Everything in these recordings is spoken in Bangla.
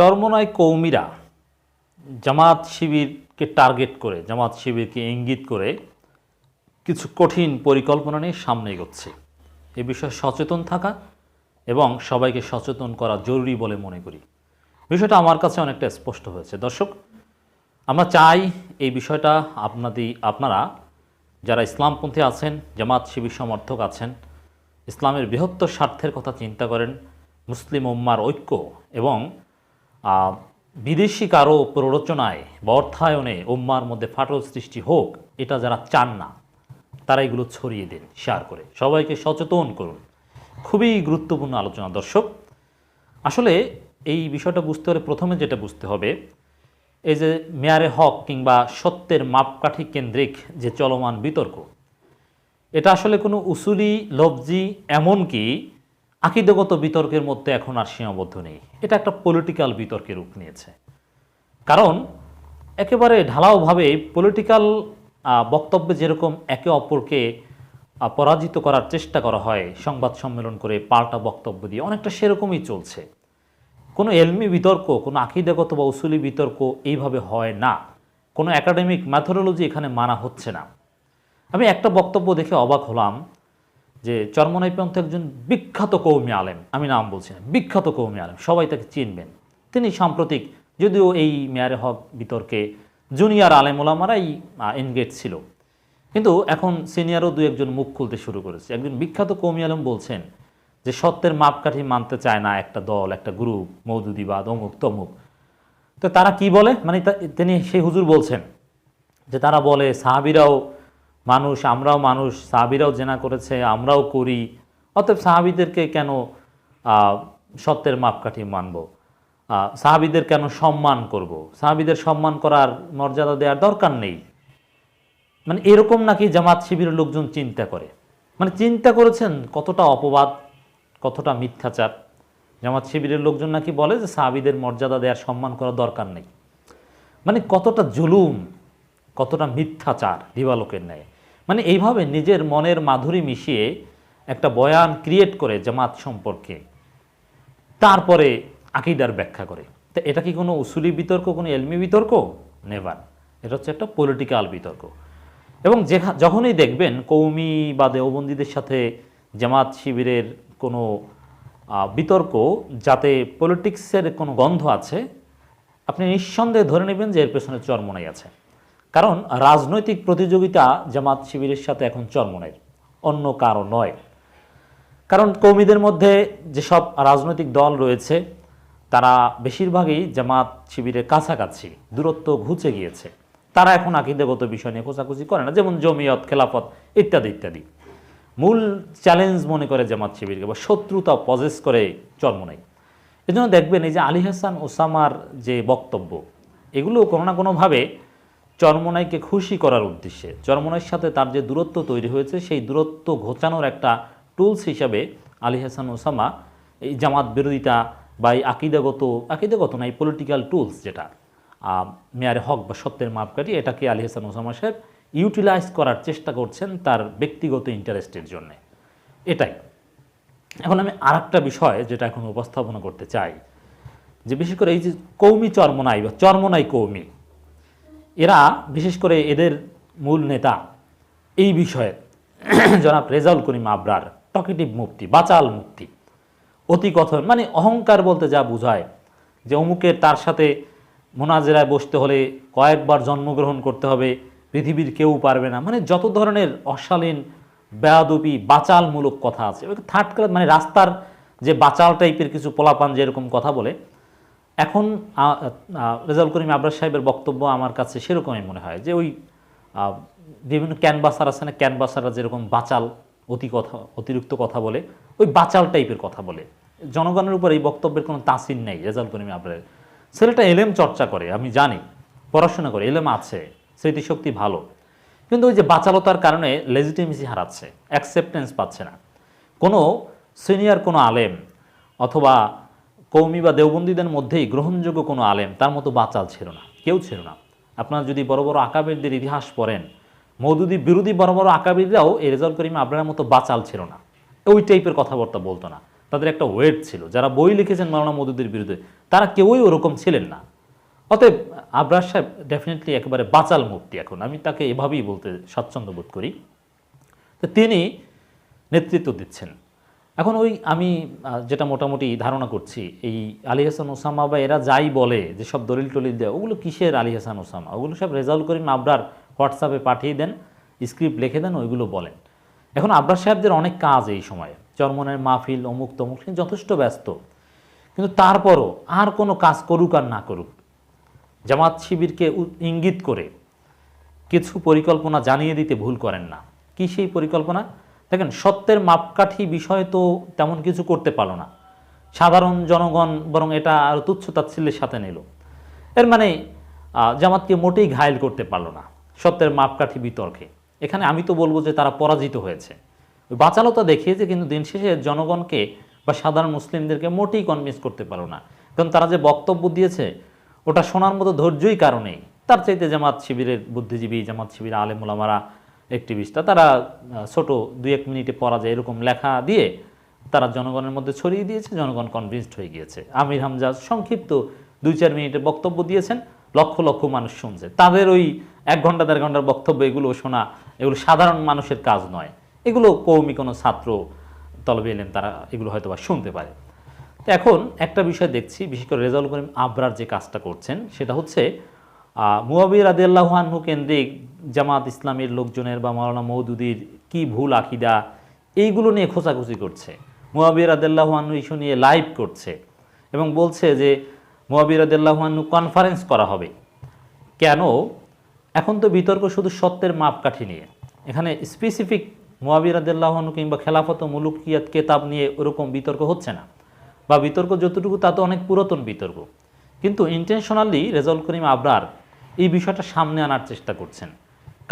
চরমনায় কৌমিরা জামাত শিবিরকে টার্গেট করে জামাত শিবিরকে ইঙ্গিত করে কিছু কঠিন পরিকল্পনা নিয়ে সামনে এগোচ্ছে। এ বিষয়ে সচেতন থাকা এবং সবাইকে সচেতন করা জরুরি বলে মনে করি। বিষয়টা আমার কাছে অনেকটা স্পষ্ট হয়েছে। দর্শক, আমরা চাই এই বিষয়টা আপনাদের আপনারা যারা ইসলামপন্থী আছেন জামাত শিবির সমর্থক আছেন, ইসলামের বৃহত্তর স্বার্থের কথা চিন্তা করেন, মুসলিম উম্মার ঐক্য এবং বিদেশি কারও প্ররোচনায় বা অর্থায়নে উম্মার মধ্যে ফাটল সৃষ্টি হোক, এটা যারা চান না, তারা এগুলো ছড়িয়ে দিন, শেয়ার করে। সবাইকে সচেতন করুন। খুবই গুরুত্বপূর্ণ আলোচনা, দর্শক। আসলে এই বিষয়টা বুঝতে হলে প্রথমে যেটা বুঝতে হবে, এই যে মেয়ারে হক কিংবা সত্যের মাপকাঠি কেন্দ্রিক যে চলমান বিতর্ক, এটা আসলে কোনো উসুলি লফজি এমনকি আকিদগত বিতর্কের মধ্যে এখন আর সীমাবদ্ধ নেই। এটা একটা পলিটিক্যাল বিতর্কের রূপ নিয়েছে। কারণ একেবারে ঢালাওভাবে পলিটিক্যাল বক্তব্যে যেরকম একে অপরকে পরাজিত করার চেষ্টা করা হয়, সংবাদ সম্মেলন করে পাল্টা বক্তব্য দিয়ে, অনেকটা সেরকমই চলছে। কোনো এলমি বিতর্ক, কোনো আকিদাগত বা উসুলি বিতর্ক এইভাবে হয় না। কোনো একাডেমিক ম্যাথোডোলজি এখানে মানা হচ্ছে না। আমি একটা বক্তব্য দেখে অবাক হলাম যে চরমনাই পন্থ একজন বিখ্যাত কৌমি আলেম। আমি নাম বলছি না, বিখ্যাত কৌমি আলেম, সবাই তাকে চিনবেন। তিনি সাম্প্রতিক, যদিও এই মেয়ারে হক বিতর্কে জুনিয়র আলেম ওলামারাই এনগেজ ছিল। কিন্তু এখন সিনিয়রও দু একজন মুখ খুলতে শুরু করেছে। একজন বিখ্যাত কৌমি আলম বলছেন যে সত্যের মাপকাঠি মানতে চায় না একটা দল, একটা গ্রুপ মৌদুদিবাদ, অমুক তমুক। তো তারা কি বলে? মানে তিনি সেই হুজুর বলছেন যে তারা বলে সাহাবিরাও মানুষ, আমরাও মানুষ, সাহাবিরাও জেনা করেছে, আমরাও করি। অতএব সাহাবিদেরকে কেন সত্যের মাপকাঠি মানব? সাহাবিদের কেন সম্মান করব? সাহাবিদের সম্মান করার মর্যাদা দেওয়ার দরকার নেই। মানে এরকম নাকি জামাত শিবিরের লোকজন চিন্তা করে। মানে চিন্তা করেছেন কতটা অপবাদ, কতটা মিথ্যাচার। জামাত শিবিরের লোকজন নাকি বলে যে সাহাবিদের মর্যাদা দেওয়ার সম্মান করার দরকার নেই। মানে কতটা জুলুম, কতটা মিথ্যাচার দিবালোকের ন্যায়। মানে এইভাবে নিজের মনের মাধুরী মিশিয়ে একটা বয়ান ক্রিয়েট করে জামাত সম্পর্কে, তারপরে আকিদার ব্যাখ্যা করে। তো এটা কি কোনো উসুলি বিতর্ক, কোনো এলমি বিতর্ক? নেভার এটা হচ্ছে একটা পলিটিক্যাল বিতর্ক। এবং যেখা, যখনই দেখবেন কৌমি বা দেওবন্দীদের সাথে জামাত শিবিরের কোনো বিতর্ক, যাতে পলিটিক্সের কোনো গন্ধ আছে, আপনি নিঃসন্দেহে ধরে নেবেন যে এর পেছনে চরমনাই আছে। কারণ রাজনৈতিক প্রতিযোগিতা জামাত শিবিরের সাথে এখন চরমনের অন্য কারও নয়। কারণ কর্মীদের মধ্যে যেসব রাজনৈতিক দল রয়েছে, তারা বেশিরভাগই জামাত শিবিরের কাছাকাছি, দূরত্ব ঘুচে গিয়েছে। তারা এখন আকিদাগত বিষয় নিয়ে খোঁচাখুচি করে না, যেমন জমিয়ত, খেলাফত ইত্যাদি ইত্যাদি। মূল চ্যালেঞ্জ মনে করে জামাত শিবিরকে বা শত্রুতা পজেস করে চর্মনাই। এজন্য দেখবেন এই যে আলী হাসান ওসামার যে বক্তব্য, এগুলো কোনো না কোনোভাবে চরমনাইকে খুশি করার উদ্দেশ্যে। চরমনাইয়ের সাথে তার যে দূরত্ব তৈরি হয়েছে, সেই দূরত্ব ঘোচানোর একটা টুলস হিসাবে আলী হাসান ওসামা, এই জামাত বিরোধিতা বা এই আকিদাগত আকিদাগত না, এই পলিটিক্যাল টুলস যেটা মেয়ারে হক বা সত্যের মাপকাঠি, এটাকে আলী হাসান ওসামা সাহেব ইউটিলাইজ করার চেষ্টা করছেন তার ব্যক্তিগত ইন্টারেস্টের জন্যে। এটাই। এখন আমি আর একটা বিষয় যেটা এখন উপস্থাপনা করতে চাই, যে বিশেষ করে এই যে কৌমি চর্মনাই বা চর্মনাই কৌমি এরা, বিশেষ করে এদের মূল নেতা, এই বিষয়ে জনাব রেজাউল করিম আবরার, টকেটিভ মুক্তি বাচাল মুক্তি অতি কথন মানে অহংকার বলতে যা বোঝায়, যে অমুকের তার সাথে মোনাজেরায় বসতে হলে কয়েকবার জন্মগ্রহণ করতে হবে, পৃথিবীর কেউ পারবে না মানে যত ধরনের অশালীন, বেয়াদবি, বাচালমূলক কথা আছে থার্ড ক্লাস মানে রাস্তার যে বাচাল টাইপের কিছু পোলাপান যেরকম কথা বলে এখন রেজাউল করিম আবরার সাহেবের বক্তব্য আমার কাছে সেরকমই মনে হয় যে ওই বিভিন্ন ক্যানভাসার আছে না, ক্যানভাসাররা যেরকম বাচাল অতি কথা, অতিরিক্ত কথা বলে, ওই বাচাল টাইপের কথা বলে। জনগণের উপর এই বক্তব্যের কোনো তাসিন নেই রেজাউল করিম আবরারের। ছেলেটা এলেম চর্চা করে, আমি জানি, পড়াশোনা করে, এলেম আছে, স্মৃতিশক্তি ভালো। কিন্তু ওই যে বাচালতার কারণে লেজিটিমেসি হারাচ্ছে অ্যাকসেপ্টেন্স পাচ্ছে না। কোনো সিনিয়র কোনো আলেম অথবা কৌমি বা দেওবন্দীদের মধ্যেই গ্রহণযোগ্য কোনো আলেম, তার মতো বাচাল ছিল না, কেউ ছিল না। আপনারা যদি বড় বড় আকাবিরদের ইতিহাস পড়েন, মৌদুদি বিরোধী বড় বড় আকাবিররাও এই রেজাউল করিম আবরারের মতো বাচাল ছিল না। ওই টাইপের কথাবার্তা বলতো না। তাদের একটা ওয়েট ছিল, যারা বই লিখেছেন মাওলানা মদুদের বিরুদ্ধে, তারা কেউই ওরকম ছিলেন না। অতএব আবরার সাহেব ডেফিনেটলি একেবারে বাচাল মুক্তি এখন। আমি তাকে এভাবেই বলতে স্বাচ্ছন্দ্য বোধ করি। তো তিনি নেতৃত্ব দিচ্ছেন। এখন ওই আমি যেটা মোটামুটি ধারণা করছি, এই আলী হাসান ওসামা বা এরা যাই বলে, যে সব দলিল টলিল দেয়, ওগুলো কিসের আলী হাসান ওসামা? ওগুলো সব রেজাল্ট করিম আবরার হোয়াটসঅ্যাপে পাঠিয়ে দেন, স্ক্রিপ্ট লিখে দেন, ওইগুলো বলেন। এখন আবরার সাহেবদের অনেক কাজ এই সময়ে, চরমনের মাহফিল, অমুক তমুক যথেষ্ট ব্যস্ত। কিন্তু তারপরও আর কোনো কাজ করুক আর না করুক, জামাত শিবিরকে ইঙ্গিত করে কিছু পরিকল্পনা জানিয়ে দিতে ভুল করেন না। কি সেই পরিকল্পনা? দেখেন, সত্যের মাপকাঠি বিষয় তো তেমন কিছু করতে পারল না। সাধারণ জনগণ বরং এটা আরও তুচ্ছ তাচ্ছিল্যের সাথে নিল। এর মানে জামাতকে মোটেই ঘায়েল করতে পারল না, সত্যের মাপকাঠি বিতর্কে। এখানে আমি তো বলব যে তারা পরাজিত হয়েছে। বাচালতা দেখিয়েছে, কিন্তু দিন শেষে জনগণকে বা সাধারণ মুসলিমদেরকে মোটেই কনভিন্স করতে পারল না। কারণ তারা যে বক্তব্য দিয়েছে, ওটা শোনার মতো ধৈর্যই কারণেই তার চাইতে জামাত শিবিরের বুদ্ধিজীবী, জামাত শিবির আলেমুলামারা অ্যাক্টিভিস্টরা তারা ছোট দুই এক মিনিটে পড়া যায় এরকম লেখা দিয়ে তারা জনগণের মধ্যে ছড়িয়ে দিয়েছে, জনগণ কনভিন্সড হয়ে গিয়েছে। আমির হামজা সংক্ষিপ্ত দুই চার মিনিটে বক্তব্য দিয়েছেন, লক্ষ লক্ষ মানুষ শুনছে। তাদের ওই এক ঘণ্টা, দেড় ঘণ্টার বক্তব্য, এগুলো শোনা, এগুলো সাধারণ মানুষের কাজ নয়। এগুলো কৌমি কোনো ছাত্র তলবে এলেন, তারা এগুলো হয়তো বা শুনতে পারে। তো এখন একটা বিষয় দেখছি, বিশেষ করে রেজাউল করিম আবরার যে কাজটা করছেন, সেটা হচ্ছে মুয়াবির আদিয়াল্লাহ আনহু কেন্দ্রিক জামাত ইসলামের লোকজনের বা মাওলানা মৌদুদির কি ভুল আকিদা, এইগুলো নিয়ে খোঁচাখুচি করছে। মুয়াবির আদিল্লাহ আনহু ইস্যু নিয়ে লাইভ করছে এবং বলছে যে মুয়াবির আদিল্লাহ আনহু কনফারেন্স করা হবে। কেন? এখন তো বিতর্ক শুধু সত্যের মাপকাঠি নিয়ে। এখানে স্পেসিফিক মুয়াবির আদিল্লাহনু কিংবা খেলাফত মুলুকিয়াত কেতাব নিয়ে ওরকম বিতর্ক হচ্ছে না। বা বিতর্ক যতটুকু তা তো অনেক পুরাতন বিতর্ক। কিন্তু ইন্টেনশনালি রেজাউল করিম আবরার এই বিষয়টা সামনে আনার চেষ্টা করছেন।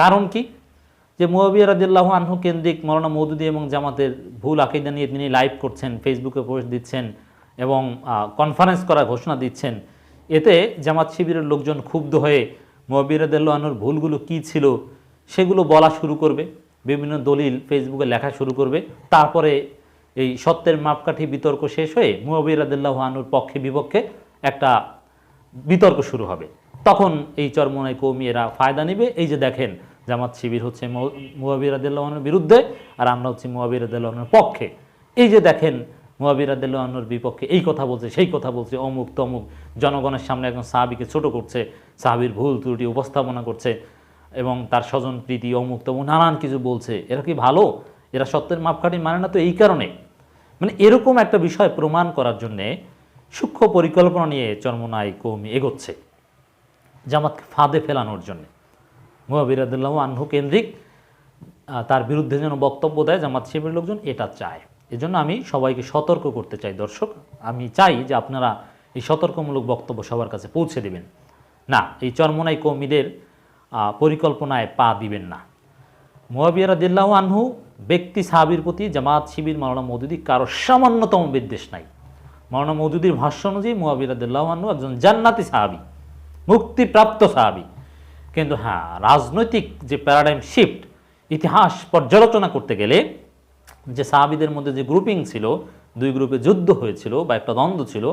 কারণ কি? যে মুয়াবিয়া রাদিল্লাহ আনহু কেন্দ্রিক মৌলানা মৌদুদি এবং জামাতের ভুল আকিদা নিয়ে তিনি লাইভ করছেন, ফেসবুকে পোস্ট দিচ্ছেন এবং কনফারেন্স করার ঘোষণা দিচ্ছেন। এতে জামাত শিবিরের লোকজন ক্ষুব্ধ হয়ে মুয়াবিয়া রাদিল্লাহ আনহুর ভুলগুলো কী ছিল সেগুলো বলা শুরু করবে, বিভিন্ন দলিল ফেসবুকে লেখা শুরু করবে। তারপরে এই সত্যের মাপকাঠি বিতর্ক শেষ হয়ে মুয়াবিয়া রাদিল্লাহ আনহুর পক্ষে বিপক্ষে একটা বিতর্ক শুরু হবে। তখন এই চরমনাই কৌমি এরা ফায়দা নেবে। এই যে দেখেন, জামাত শিবির হচ্ছে মুয়াবির আদিল্লাহনের বিরুদ্ধে আর আমরা হচ্ছে মুয়াবির আদিল্লাহনের পক্ষে। এই যে দেখেন, মুয়াবির আদিল্লাহনের বিপক্ষে এই কথা বলছে, সেই কথা বলছে, অমুক তমুক জনগণের সামনে একজন সাহাবিকে ছোট করছে, সাহাবির ভুল ত্রুটি উপস্থাপনা করছে এবং তার স্বজন, প্রীতি, অমুক তমুক নানান কিছু বলছে। এরা কি ভালো? এরা সত্যের মাপকাঠি মানে না তো এই কারণে? মানে এরকম একটা বিষয় প্রমাণ করার জন্যে সূক্ষ্ম পরিকল্পনা নিয়ে চরমনাই কৌমি এগোচ্ছে। জামাতকে ফাঁদে ফেলানোর জন্য। মুয়াবিরাদুল্লাহ আনহু কেন্দ্রিক তার বিরুদ্ধে যেন বক্তব্য দেয় জামাত শিবির লোকজন এটা চায়। এজন্য আমি সবাইকে সতর্ক করতে চাই দর্শক। আমি চাই যে আপনারা এই সতর্কমূলক বক্তব্য সবার কাছে পৌঁছে দিবেন। না এই চরমনাই কৌমিদের আহ, পরিকল্পনায় পা দিবেন না। মুয়াবিয়া রাদিল্লাহু আনহু ব্যক্তি সাহাবির প্রতি জামাত শিবির মাওলানা মৌদুদি কারও সামান্যতম বিদ্বেষ নাই। মাওলানা মৌদুদির ভাষ্য অনুযায়ী মুয়াবিয়া রাদিল্লাহু আনহু একজন জান্নাতি সাহাবি। মুক্তিপ্রাপ্ত সাহাবি। কিন্তু হ্যাঁ রাজনৈতিক যে প্যারাডাইম শিফট ইতিহাস পর্যালোচনা করতে গেলে যে সাহাবিদের মধ্যে যে গ্রুপিং ছিল, দুই গ্রুপে যুদ্ধ হয়েছিল বা একটা দ্বন্দ্ব ছিল,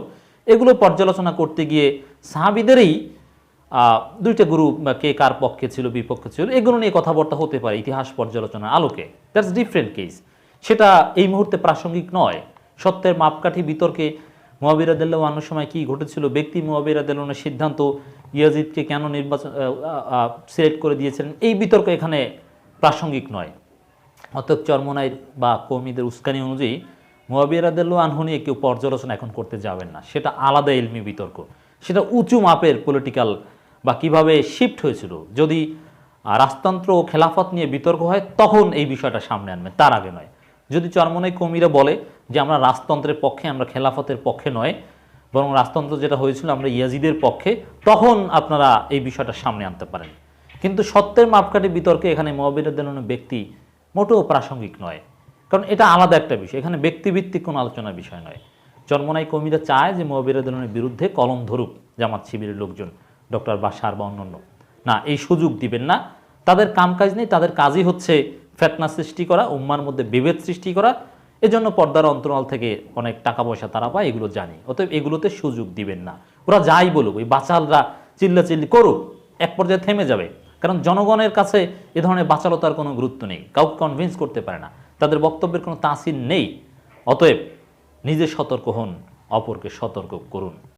এগুলো পর্যালোচনা করতে গিয়ে সাহাবিদেরই দুইটা গ্রুপ বা কে কার পক্ষে ছিল, বিপক্ষে ছিল, এগুলো নিয়ে কথাবার্তা হতে পারে ইতিহাস পর্যালোচনার আলোকে। দ্যাটস ডিফারেন্ট কেস সেটা এই মুহূর্তে প্রাসঙ্গিক নয়। সত্যের মাপকাঠি বিতর্কে মোয়াবিরাদেল্লাহ অন্য সময় কি ঘটেছিল? ব্যক্তি মোয়াবিরাদেল্লাহনের সিদ্ধান্ত ইয়াজিদকে কেন নির্বাচন সিলেক্ট করে দিয়েছিলেন? এই বিতর্ক এখানে প্রাসঙ্গিক নয়। অতএব চরমনাইর বা কৌমিদের উস্কানি অনুযায়ী মোয়াবিরাদেল্ল আনহু নিয়ে কেউ পর্যালোচনা এখন করতে যাবেন না। সেটা আলাদা এলমি বিতর্ক। সেটা উঁচু মাপের পলিটিক্যাল বা কীভাবে শিফট হয়েছিল? যদি রাজতন্ত্র ও খেলাফত নিয়ে বিতর্ক হয়, তখন এই বিষয়টা সামনে আনবে তার আগে নয়। যদি চরমনাই কৌমিরা বলে যে আমরা রাজতন্ত্রের পক্ষে, আমরা খেলাফতের পক্ষে নয়, বরং রাজতন্ত্র যেটা হয়েছিল আমরা ইয়াজিদের পক্ষে, তখন আপনারা এই বিষয়টা সামনে আনতে পারেন। কিন্তু সত্যের মাপকাঠি বিতর্কে এখানে মহাবিরুদ্ধের ব্যক্তি মোটেও প্রাসঙ্গিক নয়। কারণ এটা আলাদা একটা বিষয়। এখানে ব্যক্তিভিত্তিক কোনো আলোচনার বিষয় নয়। চরমনাই কমিরা চায় যে মহাবিরুদ্ধের বিরুদ্ধে কলম ধরুক, জামাত শিবিরের লোকজন, ডক্টর বাসার বা অন্যান্য। না, এই সুযোগ দিবেন না। তাদের কামকাজ নেই, তাদের কাজই হচ্ছে ফেতনা সৃষ্টি করা, উম্মার মধ্যে বিভেদ সৃষ্টি করা, এজন্য পর্দার অন্তরাল থেকে অনেক টাকা পয়সা তারা পায়, এগুলো জানি। অতএব এগুলোতে সুযোগ দিবেন না। ওরা যাই বলুক, ওই বাচালরা চিল্লাচিল্লি করুক, এক পর্যায়ে থেমে যাবে। কারণ জনগণের কাছে এ ধরনের বাচালতার কোনো গুরুত্ব নেই। কাউকে কনভিন্স করতে পারে না। তাদের বক্তব্যের কোনো তাসির নেই। অতএব নিজে সতর্ক হন, অপরকে সতর্ক করুন।